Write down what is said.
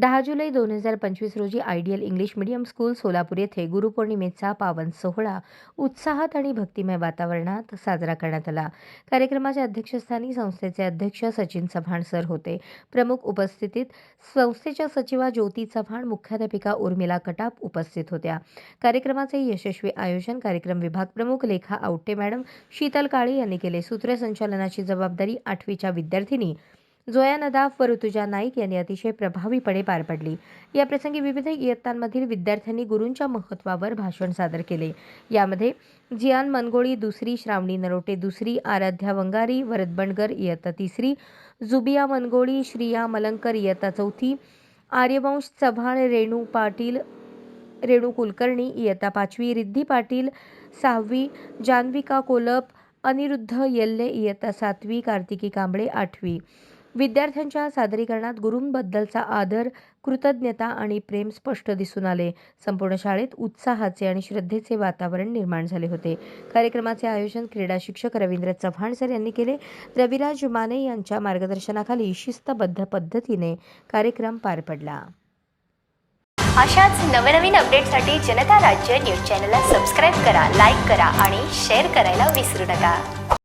दहा जुलै दोन हजार पंचवीस रोजी ideal English medium school Solapur येथे गुरुपौर्णिमेचा पावन सोहळा उत्साहात आणि भक्तिमय वातावरणात साजरा करण्यात आला. कार्यक्रमाच्या अध्यक्षस्थानी संस्थेचे अध्यक्ष सचिन चव्हाण सर होते. प्रमुख उपस्थितीत संस्थेच्या सचिवा ज्योती चव्हाण मुख्याध्यापिका उर्मिला कटाप उपस्थित होत्या. कार्यक्रमाचे यशस्वी आयोजन कार्यक्रम विभाग प्रमुख लेखा आवटे मॅडम शीतल काळे यांनी केले. सूत्रसंचालनाची जबाबदारी आठवीच्या विद्यार्थिनी जोया नदाफ व ऋतुजा नाईक यांनी अतिशय प्रभावीपणे पार पडली. याप्रसंगी विविध इयत्तांमधील विद्यार्थ्यांनी गुरूंच्या महत्त्वावर भाषण सादर केले. यामध्ये जियान मनगोळी दुसरी श्रावणी नरोटे दुसरी आराध्या वंगारी वरद बंडगर इयत्ता तिसरी जुबिया मनगोळी श्रिया मलंकर इयत्ता चौथी आर्यवंश चव्हाण रेणू पाटील रेणू कुलकर्णी इयत्ता पाचवी रिद्धी पाटील सहावी जानविका कोलप अनिरुद्ध येल्ले इयत्ता सातवी कार्तिकी कांबळे आठवी. विद्यार्थ्यांच्या सादरीकरणात गुरूंबद्दलचा आदर कृतज्ञता आणि प्रेम स्पष्ट दिसून आले. संपूर्ण शाळेत उत्साहाचे आणि श्रद्धेचे वातावरण निर्माण झाले होते. कार्यक्रमाचे आयोजन क्रीडा शिक्षक रवींद्र चव्हाण सर यांनी केले. रविराज माने यांच्या मार्गदर्शनाखाली शिस्तबद्ध पद्धतीने कार्यक्रम पार पडला. अशाच नवनवीन अपडेटसाठी जनता राज्य न्यूज चॅनलला सबस्क्राईब करा लाईक करा आणि शेअर करायला विसरू नका.